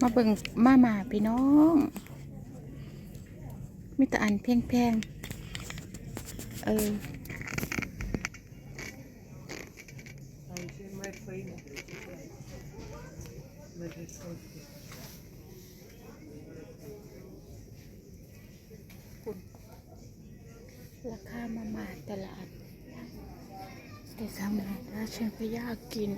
มาเบิ่งมามาพี่น้องมีแต่อันแพงๆเออราคามามาตลาดแต่ทำไงถ้าฉันก็ยากกิน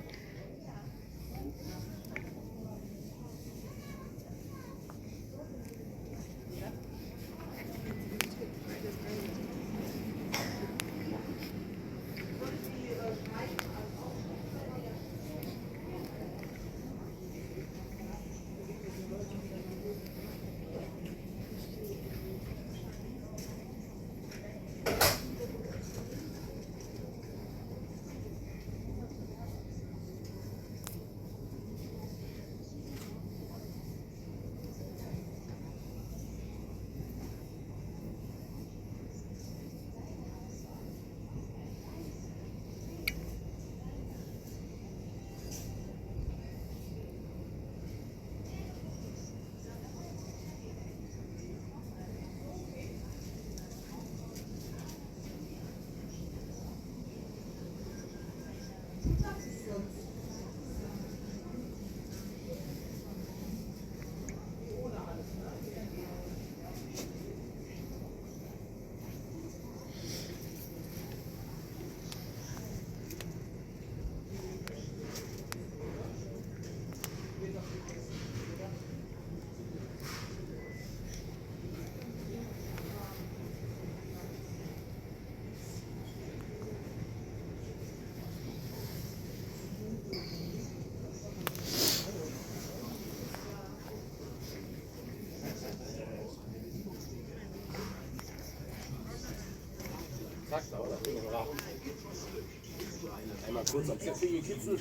mal kurz am Zipfel gekitzel.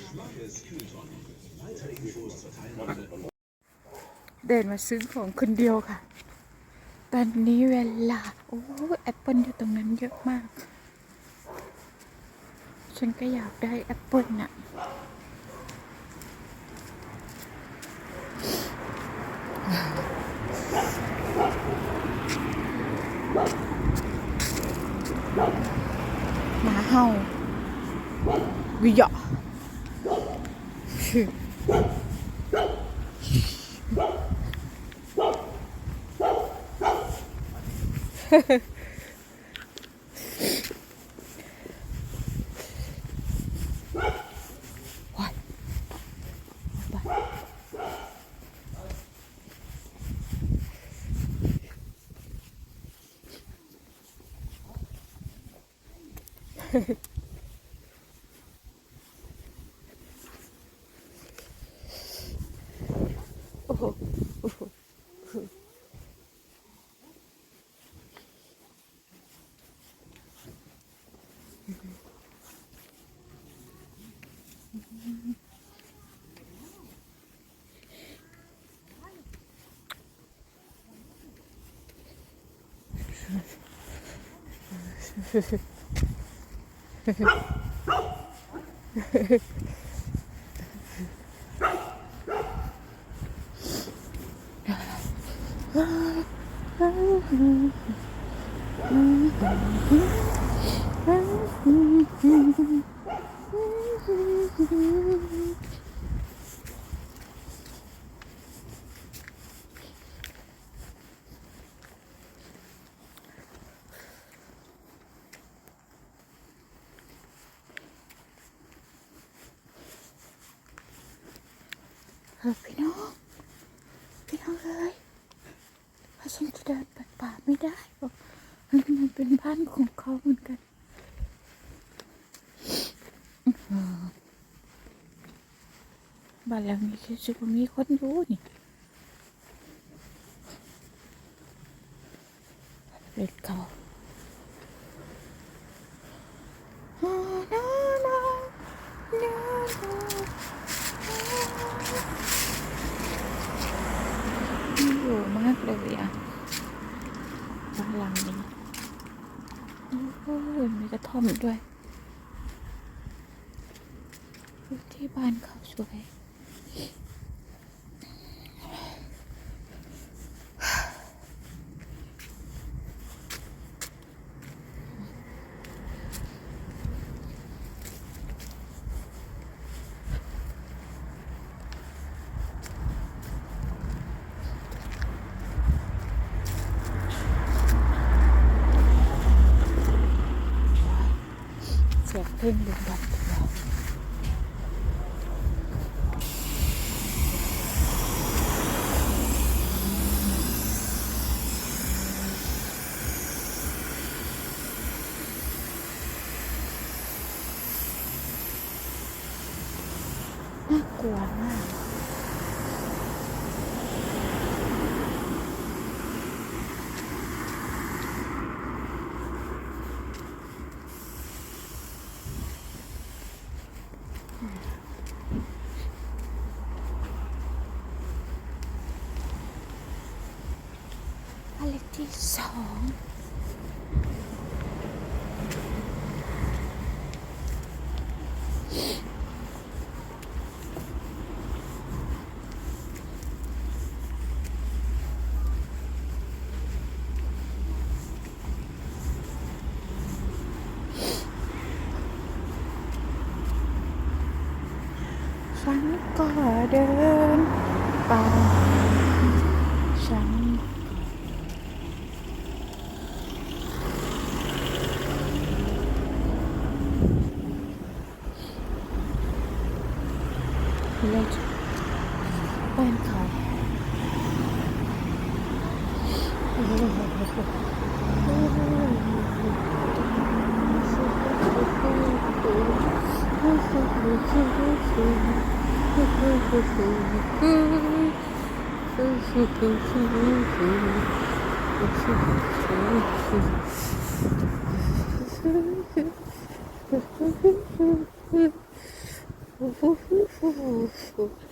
เดินมาซื้อของคนเดียวค่ะ ตอนนี้เวลา โอ้แอปเปิลอยู่ตรงนั้นเยอะมาก ฉันก็อยากได้แอปเปิลน่ะ หมาเห่า วิย うん。うん。うん。うん。 พี่น้องพี่น้องเลยถ้าฉันจะเดินปป่าไม่ได้หรอกมันเป็นบ้านของเขาเหมือนกันอื้อหือบ้านหลังนี้คือจะมีคนอยู่นี่เล็ดเขานานานานา อยู่มากเลยอะบ้านหลังนี้โอ้ย มีกระท่อมด้วย ที่บ้านเขาสวย เพ่งดูแบบ สองฉันก็เดินไปฉัน เราจะบ้านเ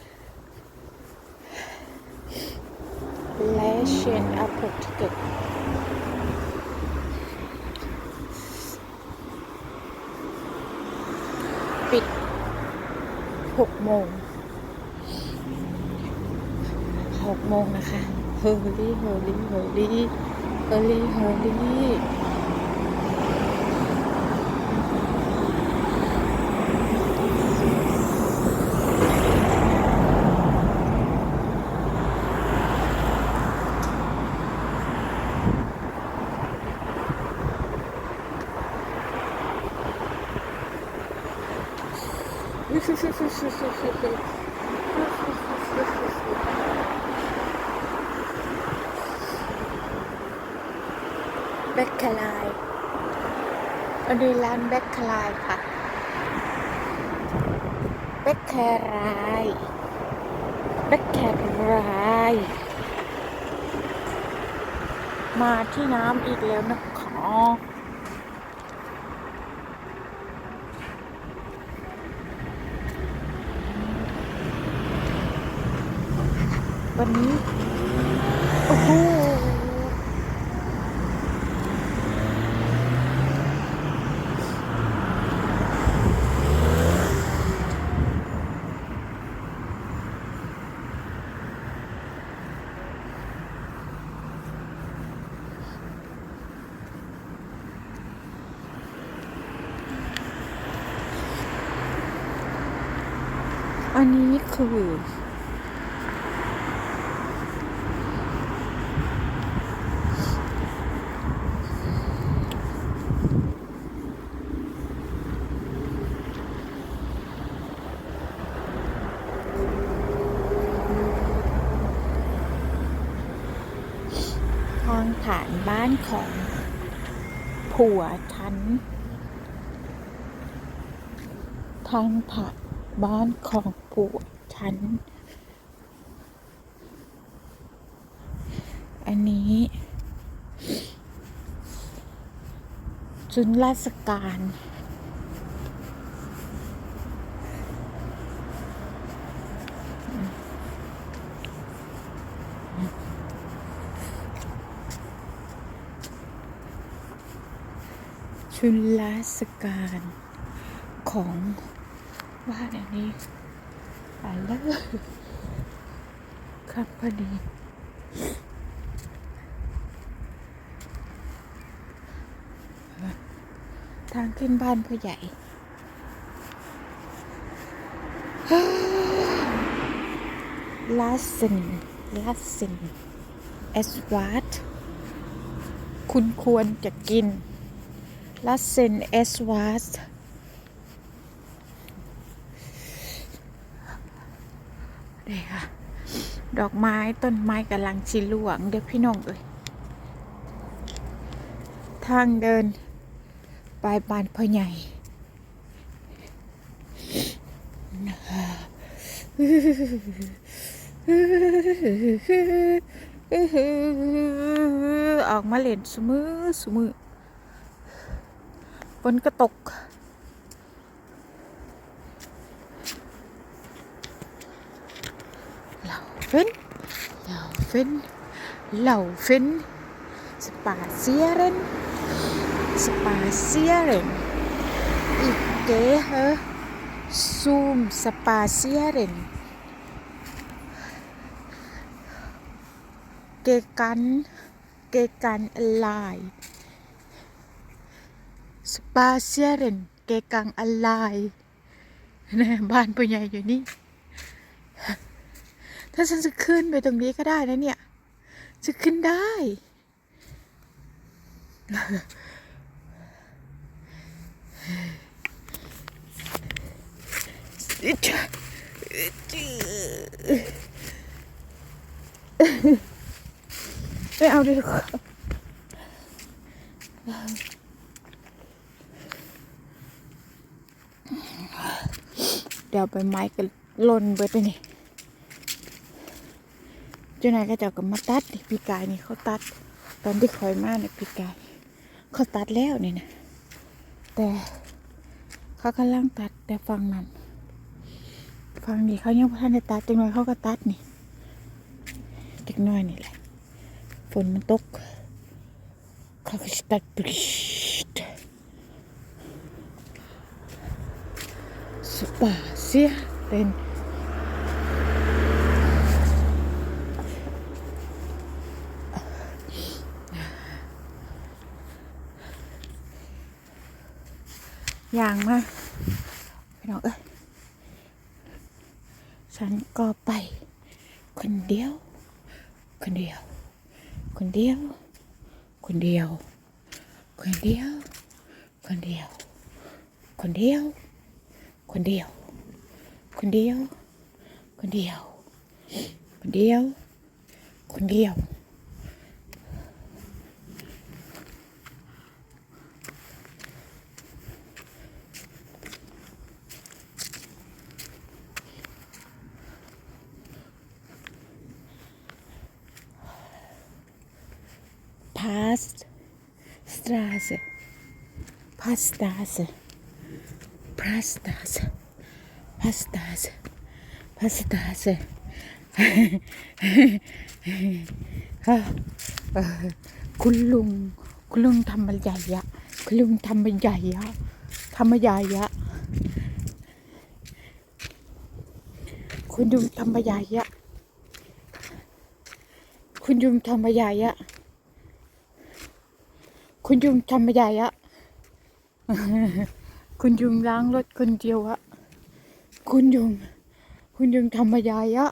ขาและเชนอัพพติเกตปิดหกโมงหกโมงนะคะเฮอรี่เฮอรี่เฮอรี่เฮอรี่เฮอรี่ แบคคลายอันนี้ร้านแบคคลายค่ะ แบคคลายแบคคลาย มาที่น้ำอีกแล้วนะคะ วันนี้ โอ้โหอันนี้คือ ทางผ่านบ้านของ ผัวฉันทางผ่านบ้านของผัวฉัน อันนี้จุนราชการ ชุนลาสการของบ้านอันนี้ไปเลยครับพอดีทางขึ้นบ้านพ่อใหญ่ลาสินลาสินเอสวาร์คุณควรจะกิน ลัสเซนเอสวาสเดี๋ค่ะ ดอกไม้ต้นไม้กำลังชิลวง เดี๋ยวพี่น้องเอ้ยทางเดิน ไปบ้านพ่อใหญ่ออกมาเล่นสมือสมือ ฝนก็ตก เหล่าฟินเหล่าฟินเหล่าฟินสปาเซียเรนสปาเซียเรนอีกเก๋เฮซูมสปาเซียเรนเกกัน เกกันลายะบ้านผู้ใหญ่อยู่นี่ ถ้าฉันจะขึ้นไปตรงนี้ก็ได้นะเนี่ย จะขึ้นได้ ไม่เอาดีกว่าเดี๋ยวไปไม้กันลนไปไปนี่เจ้านายก็จะเอากับมาตัดนี่ปีกายนี่เขาตัด ตอนที่คอยมาเนี่ยปีกาย เขาตัดแล้วนี่นะแต่เขากำลังตัดแต่ฟังนั้นฟังนี่เขายังไม่ทันได้ตัดจังหน่อยเขาก็ตัดนี่เล็กน้อยนี่แหละฝนมันตกเขาก็ตัดปริดสปา สียเป็นอย่างมาพี่น้องเอ้ยฉันก็ไป คนเดียว คนเดียว คนเดียว คนเดียว คนเดียว คนเดียว คนเดียว คนเดียว คนเดียว คนเดียว คนเดียว คนเดียว Past Straße. Pastraße. Pastraße. Pastraße. Pastraße. อะเอ่อคุณลุง คุณลุงทำบรรยายะคุณลุงทำบรรยายะทำบรรยายะคุณลุงทำบรรยายะคุณยุงทำบรรยายะคุณยุงทำบรรยายะคุณยุงล้างรถคนเดียวอะ คุณยง คุณยงทำบรมยายะ